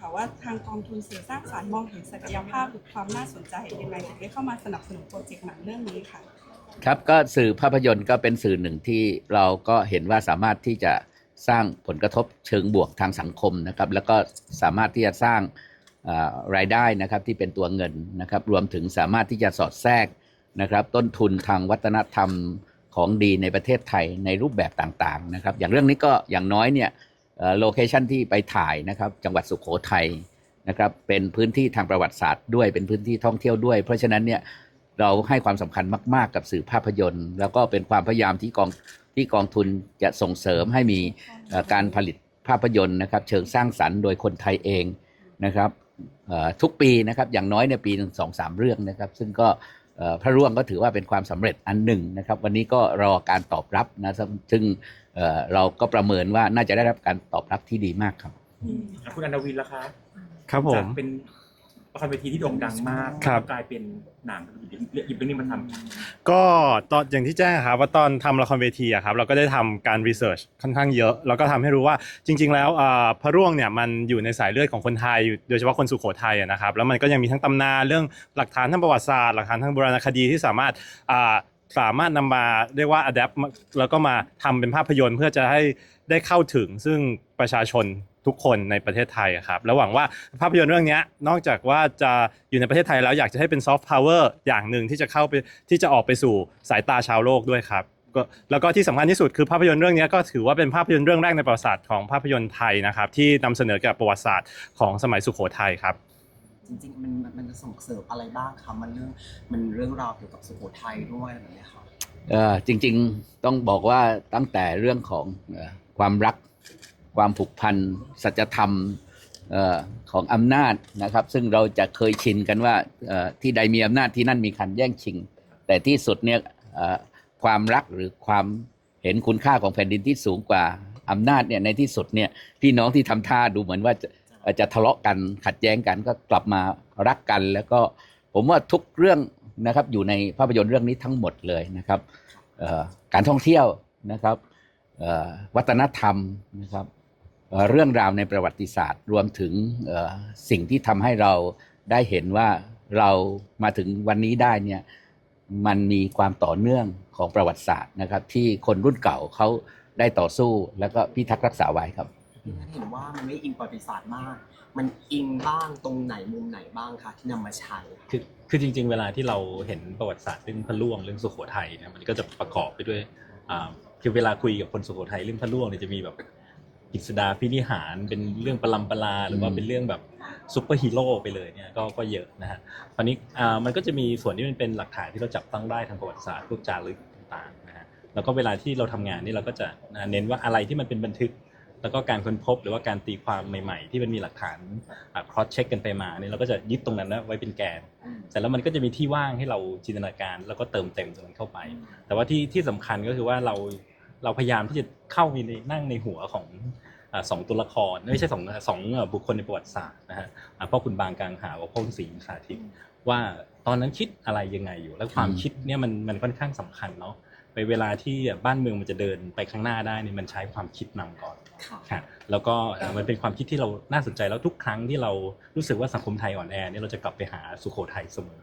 ค่ะว่าทางกองทุนสื่อสร้างสรรค์มองเห็นศักยภาพหรือความน่าสนใจยังไงถึงได้เข้ามาสนับสนุนโปรเจกต์หนังเรื่องนี้ค่ะ ครับก็สื่อภาพยนตร์ก็เป็นสื่อหนึ่งที่เราก็เห็นว่าสามารถที่จะสร้างผลกระทบเชิงบวกทางสังคมนะครับ แล้วก็สามารถที่จะสร้างรายได้นะครับที่เป็นตัวเงินนะครับ รวมถึงสามารถที่จะสอดแทรกนะครับ ต้นทุนทางวัฒนธรรมของดีในประเทศไทยในรูปแบบต่างๆนะครับ อย่างเรื่องนี้ก็อย่างน้อยเนี่ย โลเคชันที่ไปถ่ายนะครับจังหวัดสุขโขทัยนะครับเป็นพื้นที่ทางประวัติศาสตร์ด้วยเป็นพื้นที่ท่องเที่ยวด้วย เพราะฉะนั้นเนี่ยเราให้ความสำคัญมาก ๆ กับสื่อภาพยนตร์ แล้วก็เป็นความพยายามที่กองที่กองทุนจะส่งเสริมให้มีการผลิตภาพยนตร์นะครับ เชิงสร้างสรรค์โดยคนไทยเองนะครับทุกปีนะครับอย่างน้อยในปีหนึ่งสองสามเรื่องนะครับ ซึ่งก็พระร่วงก็ถือว่าเป็นความสำเร็จอันหนึ่งนะครับ วันนี้ก็รอการตอบรับนะซึ่ง เอ่อเราก็ประเมินว่าน่าจะได้รับการตอบรับที่ดีมากครับอะคุณอนาวินล่ะคะครับผมจากเป็นละครเวทีที่โด่งดังมากครับกลายเป็นหนังหยิบหยิบเรื่องนี้มาทำก็ตอนอย่างที่แจ้งครับว่าตอนทำละครเวทีอะครับเราก็ได้ทำการรีเสิร์ชค่อนข้างเยอะแล้วก็ทำให้รู้ว่าจริง ๆ แล้วอ่าพระร่วงเนี่ยมันอยู่ในสายเลือดของคนไทยอยู่โดยเฉพาะคนสุโขทัยอะนะครับแล้วมันก็ยังมีทั้งตำนานเรื่องหลักฐานทางประวัติศาสตร์หลักฐานทางโบราณคดีที่สามารถอ่า สามารถนำมาเรียกว่าอัดแอปแล้วก็มาทำเป็นภาพยนตร์เพื่อจะให้ได้เข้าถึงซึ่งประชาชนทุกคนในประเทศไทยครับแล้วหวังว่าภาพยนตร์เรื่องนี้นอกจากว่าจะอยู่ในประเทศไทยแล้วอยากจะให้เป็นซอฟต์พาวเวอร์อย่างหนึ่งที่จะเข้าไปที่จะออกไปสู่สายตาชาวโลกด้วยครับแล้วก็ที่สำคัญที่สุดคือภาพยนตร์เรื่องนี้ก็ถือว่าเป็นภาพยนตร์เรื่องแรกในประวัติศาสตร์ของภาพยนตร์ไทยนะครับที่นำเสนอเกี่ยวกับประวัติศาสตร์ของสมัยสุโขทัยครับ จริงๆ มันมันจะส่งเสริมอะไรบ้างครับมันเรื่องมันเรื่องราวเกี่ยวกับสุโขทัยด้วยอะไรแบบนี้ครับเออจริงๆต้องบอกว่าตั้งแต่เรื่องของอความรักความผูกพันสัจธรรมออของอำนาจนะครับ ซึ่งเราจะเคยชินกันว่าออที่ใดมีอำนาจที่นั่นมีการแย่งชิง แต่ที่สุดเนี่ยออความรักหรือความเห็นคุณค่าของแผ่นดินที่สูงกว่าอำนาจเนี่ยในที่สุดเนี่ยพี่น้องที่ทำท่าดูเหมือนว่า จะเอ่อจะทะเลาะกันขัดแย้งกันก็กลับมารักกัน แล้วก็ผมว่าทุกเรื่องนะครับอยู่ในภาพยนตร์เรื่องนี้ทั้งหมดเลยนะครับการท่องเที่ยวนะครับวัฒนธรรมนะครับเเรื่องราวในประวัติศาสตร์ รวมถึงสิ่งที่ทำให้เราได้เห็นว่าเรามาถึงวันนี้ได้เนี่ยมันมีความต่อเนื่องของประวัติศาสตร์นะครับ ที่คนรุ่นเก่าเขาได้ต่อสู้แล้วก็พิทักษ์รักษาไว้ครับ ท่านเห็นว่ามันไม่อิงประวัติศาสตร์มาก มันอิงบ้างตรงไหนมุมไหนบ้างคะที่นำมาใช้ คือคือจริง ๆ เวลาที่เราเห็นประวัติศาสตร์เรื่องพระล่วงเรื่องสุโขทัยเนี่ยมันก็จะประกอบไปด้วยอ่าคือเวลาคุยกับคนสุโขทัยเรื่องพระล่วงเนี่ยจะมีแบบกิษดาพินิหารเป็นเรื่องประลำประลาหรือว่าเป็นเรื่องแบบซูเปอร์ฮีโร่ไปเลยเนี่ยก็ก็เยอะนะฮะคราวนี้อ่ามันก็จะมีส่วนที่มันเป็นหลักฐานที่เราจับต้องได้ทางประวัติศาสตร์พวกจารึกต่างๆนะฮะแล้วก็เวลาที่เราทำงานนี่เราก็จะเน้นว่าอะไรที่มันเป็นบันทึก แล้วก็การค้นพบหรือว่าการตีความใหม่ๆ ที่มันมีหลักฐาน cross check กันไปมาเนี่ยเราก็จะยึดตรงนั้นนะไว้เป็นแกนเสร็จแล้วมันก็จะมีที่ว่างให้เราจินตนาการ แล้วก็เติมเต็มตรงนั้นเข้าไป แต่ว่าที่ที่สำคัญก็คือว่าเราเราพยายามที่จะเข้าไปในนั่งในหัวของอ่าสองตัวละครไม่ใช่สองสองเอ่อบุคคลในประวัติศาสตร์นะฮะอ่าพ่อคุณบางกลางหาว่าพ่อคุณศรีสาธิตว่าตอนนั้นคิดอะไรยังไงอยู่ แล้วความอืมคิดเนี่ยมันมันค่อนข้างสำคัญเนาะ ไปเวลาที่บ้านเมืองมันจะเดินไปข้างหน้าได้เนี่ยมันใช้ความคิดนำก่อนค่ะค่ะแล้วก็เอ่อมันเป็นความคิดที่เราน่าสนใจแล้วทุกครั้งที่เรารู้สึกว่าสังคมไทยอ่อนแอเนี่ยเราจะกลับไปหาสุโขทัยเสมอ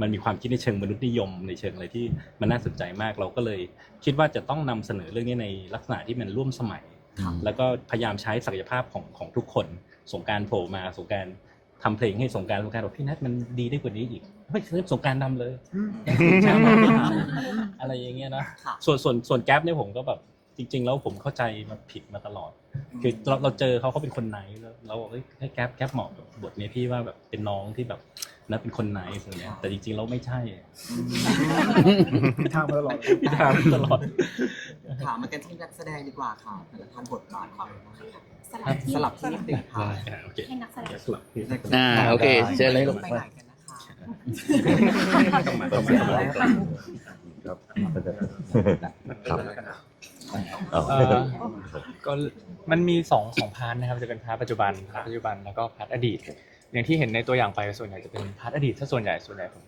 มันมีความคิดในเชิงมนุษยนิยมในเชิงอะไรที่มันน่าสนใจมากเราก็เลย คิดว่าจะต้องนำเสนอเรื่องนี้ในลักษณะที่มันร่วมสมัย แล้วก็พยายามใช้ศักยภาพของของทุกคนสงกรารโผล่มาสงกรารทำเพลงให้สงกรารสงกรารบอกพี่นัทมันดีได้กว่านี้อีกไม่เล่นสงกรารทำเลยใช่ไหม อะไรอย่างเงี้ยนะค่ะ ส่วนส่วนส่วนแก๊ปเนี่ยผมก็แบบจริง ๆ แล้วผมเข้าใจมาผิดมาตลอด คือเราเราเจอเขาเขาเป็นคนไหนแล้วเราบอกเฮ้ยให้แก๊ปแก๊ปเหมาะกับบทนี้พี่ว่าแบบเป็นน้องที่แบบนะเป็นคนไหนอะไรเงี้ยแต่จริงๆเราไม่ใช่ทางมาตลอดพี่ทามตลอด ถามมากันที่นักแสดงดีกว่าค่ะแต่ละท่านบทบาทความสลับที่สลับที่นิดนึงค่ะอ่าโอเคให้นักแสดงสลับอ่าโอเคเชิญเลยลูก ไปไหนกันนะคะ ต้องมาต้องมาต้องมา เอ่อก็มันมีสองสองพาร์ทนะครับจะเป็นพาร์ทปัจจุบันพาร์ทปัจจุบันแล้วก็พาร์ทอดีต อย่างที่เห็นในตัวอย่างไปส่วนใหญ่จะเป็นพาร์ทอดีตถ้าส่วนใหญ่ส่วนใหญ่ผม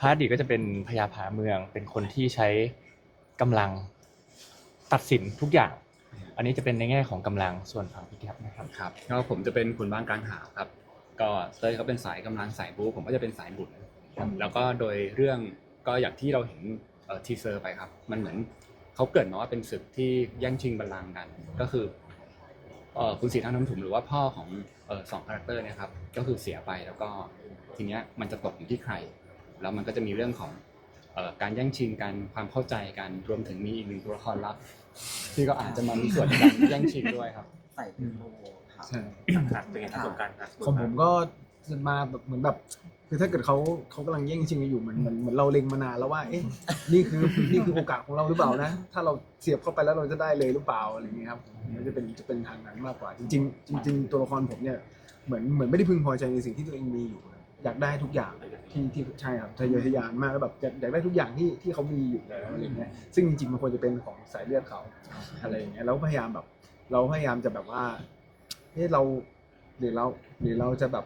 พาร์ทอดีตก็จะเป็นพญาผาเมือง เป็นคนที่ใช้กำลังตัดสินทุกอย่าง อันนี้จะเป็นในแง่ของกำลังส่วนฝั่งพี่แก๊ปนะครับครับก็ผมจะเป็นขุนบ้านกลางหาวครับ ก็เต้ยเขาเป็นสายกำลังสายบู๊ผมก็จะเป็นสายบุญครับแล้วก็โดยเรื่องก็อย่างที่เราเห็น ทีเซอร์ไปครับ มันเหมือนเขาเกริดมาว่าเป็นศึกที่แย่งชิงบัลลังก์กัน ก็คือเอ่อคุณสีทางน้ำถุมหรือว่าพ่อของเอ่อสองคาแรคเตอร์เนี่ยครับก็คือเสียไปแล้วก็ทีเนี้ยมันจะตกอยู่ที่ใคร แล้วมันก็จะมีเรื่องของเอ่อการแย่งชิงกันความเข้าใจกันรวมถึงมีอีกหนึ่งตัวละครลับ ที่ก็อาจจะมามีส่วนในการแย่งชิงด้วยครับใส่เป็นโลค่ะใช่ครับเป็นไงประสบการณ์ครับของผมก็จะ มาแบบเหมือนแบบคือถ้าเกิดเขาเขากำลังแย่งชิงกันอยู่เหมือนเหมือนเหมือนเราเล็งมานานแล้วว่าเอ๊ะนี่คือนี่คือโอกาสของเราหรือเปล่านะ ถ้าเราเสียบเข้าไปแล้วเราจะได้เลยหรือเปล่าอะไรอย่างเงี้ยครับมันจะเป็นจะเป็นทางนั้นมากกว่า จริง ๆ จริง ๆ ตัวละครผมเนี่ยเหมือนเหมือนไม่ได้พึงพอใจในสิ่งที่ตัวเองมีอยู่ อยากได้ทุกอย่างที่ที่ใช่ครับทะเยอทะยานมากแล้วแบบอยากอยากได้ทุกอย่างที่ที่เขามีอยู่แล้วอะไรเงี้ยซึ่งจริงๆมันควรจะเป็นของสายเลือดเขาอะไรอย่างเงี้ยแล้วพยายามแบบ เราพยายามจะแบบว่าเฮ้ยเราหรือเราหรือเราจะแบบ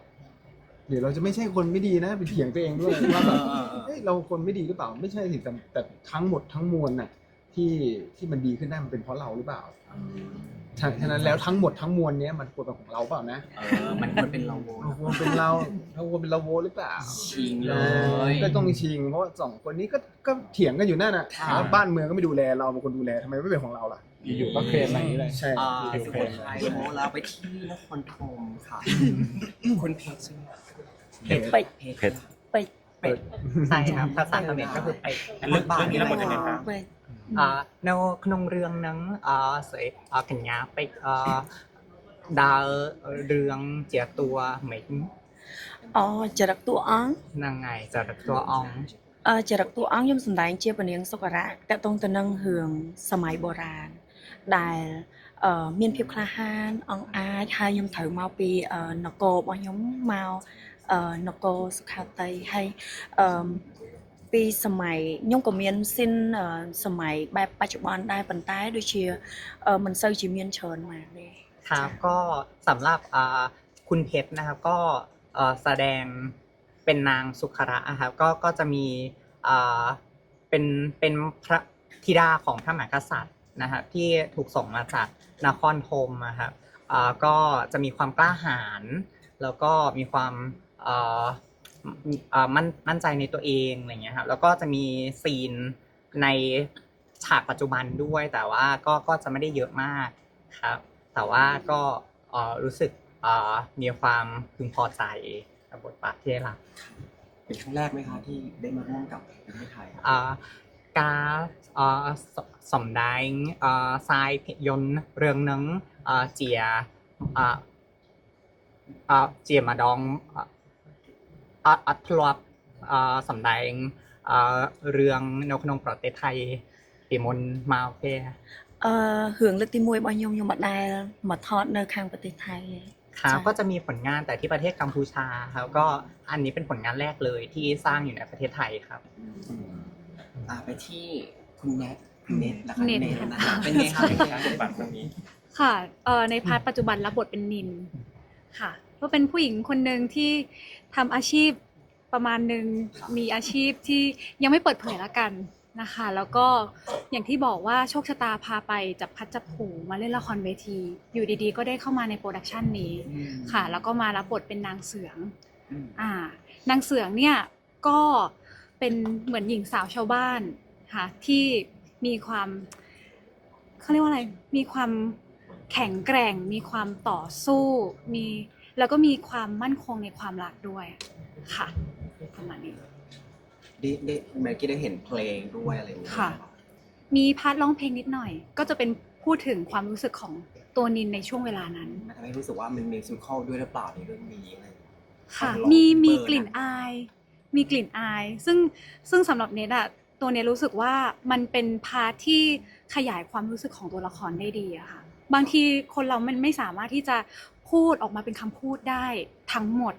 หรือเราจะไม่ใช่คนไม่ดีนะไปเถียงตัวเองด้วยว่าแบบเฮ้ยเราคนไม่ดีหรือเปล่า ไม่ใช่สิแต่แต่ทั้งหมดทั้งมวลน่ะที่ที่มันดีขึ้นได้มันเป็นเพราะเราหรือเปล่าฉะฉะนั้นแล้วทั้งหมดทั้งมวลเนี้ยมันควรเป็นของเราเปล่านะเออมันควรเป็นเราโวมันควรเป็นเราเราควรเป็นเราโวหรือเปล่าชิงเลเอยอก็ต้องชิงเพราะว่าสองคนนี้ก็ก็เถียงกันอยู่นั่นน่ะค่ะแล้วบ้านเมืองก็ไม่ดูแลเราเป็นคนดูแลทำไมไม่เป็นของเราล่ะอยู่ๆก็เคลมมาอย่างนี้เลยใช่อ่าอยู่สุๆโขเป็นทัยโมเราไปที่นครธมค่ะคุณเพชรใช่ไหม เป็ด เพชร เป็ด เป็ด ใช่ครับภาษาเขมรก็คือเป็ด เรื่องเรื่องนี้เราบทยังไงครับ เป็ดอ่าនៅក្នុងរឿងហ្នឹងអស្អីអកញ្ញាពេជ្រអដើររឿងជាតួមិញ អូចរិតតួអង្គ ហ្នឹងហើយចរិតតួអង្គ អឺចរិតតួអង្គខ្ញុំសម្ដែងជាពនាងសុករៈតកតងទៅនឹងរឿងសម័យបុរាណដែលអឺមានភាពក្លាហានអង្អាចហើយខ្ញុំត្រូវមកពីអឺនគររបស់ខ្ញុំមកអឺ នគរសុខាតីហើយអឺពីសម័យខ្ញុំក៏មានស៊ីនអឺសម័យបែបបច្ចុប្បន្នដែរប៉ុន្តែដូចជាអឺមិនសូវជាមានច្រើនមកទេ ครับก็สำหรับอ่าคุณเพชรนะครับก็เอ่อแสดงเป็นนางสุขระอะครับก็ก็จะมีอ่าเป็นเป็นพระธิดาของพระมหากษัตริย์นะครับที่ถูกส่งมาจากนครธมนะครับอ่าก็จะมีความกล้าหาญแล้วก็มีความเอ่อ มั่นมั่นใจในตัวเองอะไรเงี้ยครับแล้วก็จะมีซีนในฉากปัจจุบันด้วย แต่ว่าก็ก็จะไม่ได้เยอะมากครับ แต่ว่าก็รู้สึกมีความพึงพอใจกับทบาทที่ได้รับเป็นครั้งแรกไหมคะที่ได้มาร่วมกับประเทศไทยกาสมดังทรายพยนเรืองนึงเจียเจียมาดอง អត់អត់ធ្លាប់អសំដែងអរឿងនៅក្នុងប្រទេសថៃពីមុនមកទេ អឺរឿងលើកទី1របស់ខ្ញុំខ្ញុំមិនដែលមកថតនៅខាងប្រទេសថៃទេ ครับ ใช่ ก็จะมีผลงานแต่ที่ประเทศกัมพูชาครับก็อันนี้เป็นผลงานแรกเลยที่สร้างอยู่ในประเทศไทยครับ อ่าไปที่คุณแนทคุณเน็ตนะคะ เน็ต เน็ต ค่ะ นะคะเป็นไงคะเป็นไง การ คะ บทบาทครั้งนี้ ค่ะเอ่อในพาร์ทปัจจุบันรับบทเป็นนินค่ะ ก็เป็นผู้หญิงคนหนึ่งที่ทำอาชีพ ประมาณหนึ่งมีอาชีพที่ยังไม่เปิดเผยละกันนะคะ แล้วก็อย่างที่บอกว่าโชคชะตาพาไปจับพัดจับผูมาเล่นละครเวที อยู่ดีๆ ก็ได้เข้ามาในโปรดักชันนี้ค่ะ แล้วก็มารับบทเป็นนางเสืองอืมอ่านางเสืองเนี่ยก็เป็นเหมือนหญิงสาวชาวบ้านค่ะที่มีความเขาเรียกว่าอะไร มีความแข็งแกร่ง มีความต่อสู้ มีแล้วก็มีความมั่นคงในความรักด้วยค่ะ ประมาณนี้ได้ได้เมื่อกี้ได้เห็นเพลงด้วยอะไรอย่างเงี้ยค่ะ มีพาร์ทร้องเพลงนิดหน่อย ก็จะเป็นพูดถึงความรู้สึกของตัวนินในช่วงเวลานั้น มันทำให้รู้สึกว่ามันมีซิมคอลด้วยหรือเปล่าในเรื่องนี้อะไรอย่างเงี้ย ค่ะความร้องมีมีเบอร์กลิ่นนะ อาย มีกลิ่นอาย ซึ่งซึ่งสำหรับเนทอะตัวเนทรู้สึกว่ามันเป็นพาร์ทที่ขยายความรู้สึกของตัวละครได้ดีอะค่ะ บางทีคนเรามันไม่สามารถที่จะพูดออกมาเป็นคำพูดได้ทั้งหมด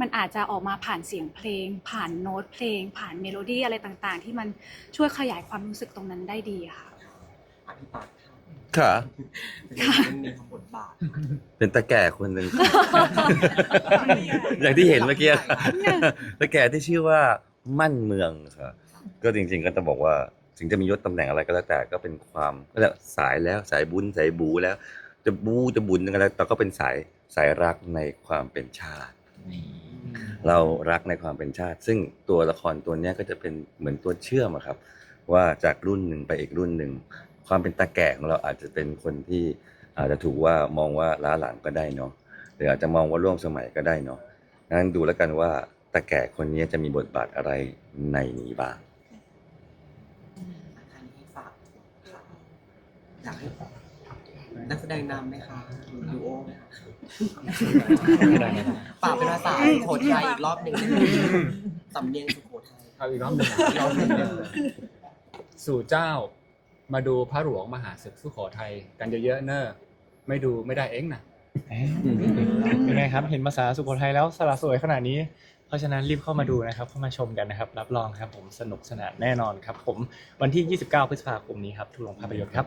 มันอาจจะออกมาผ่านเสียงเพลง ผ่านโน้ตเพลง ผ่านเมโลดี้อะไรต่างๆ ที่มันช่วยขยายความรู้สึกตรงนั้นได้ดีอะค่ะอภิปรายค่ะ เป็นเรื่องนี้ของบทบาทเป็นตาแก่คนหนึ่ง อย่างที่เห็นเมื่อกี้ค่ะตาแก่ที่ชื่อว่ามั่นเมืองค่ะ ก็จริง ๆ ก็จะบอกว่าถึงจะมียศตำแหน่งอะไรก็แล้วแต่ก็เป็นความก็แล้วสายแล้วสายบุญสายบูแล้ว จะบูจะบุญยังไงแล้วแต่ก็เป็นสายสายรักในความเป็นชาติ เรารักในความเป็นชาติ ซึ่งตัวละครตัวเนี้ยก็จะเป็นเหมือนตัวเชื่อมอะครับ ว่าจากรุ่นหนึ่งไปอีกรุ่นหนึ่งความเป็นตาแก่ของเราอาจจะเป็นคนที่อาจจะถูกว่ามองว่าล้าหลังก็ได้เนาะหรืออาจจะมองว่าร่วมสมัยก็ได้เนาะงั้นดูแล้วกันว่าตาแก่คนนี้จะมีบทบาทอะไรในนี้บ้างท่านที่ฝากค่ะอยากให้ นักแสดงนำไหมคะดูโอไหมคะฝากเป็นภาษาสุโขทัยอีกรอบหนึ่งได้ไหมสำเนียงสุโขทัยเอาอีกรอบหนึ่งอีกรอบหนึ่งสู่เจ้ามาดูพระหลวงมหาศึกสุโขทัยกันเยอะๆเนอะไม่ดูไม่ได้เองนะยังไงครับเห็นภาษาสุโขทัยแล้วสละสวยขนาดนี้ เพราะฉะนั้นรีบเข้ามาดูนะครับเข้ามาชมกันนะครับ รับรองครับผมสนุกสนานแน่นอนครับ ผมวันที่ 29 พฤษภาคมนี้ครับทุกโรงภาพยนตร์ครับ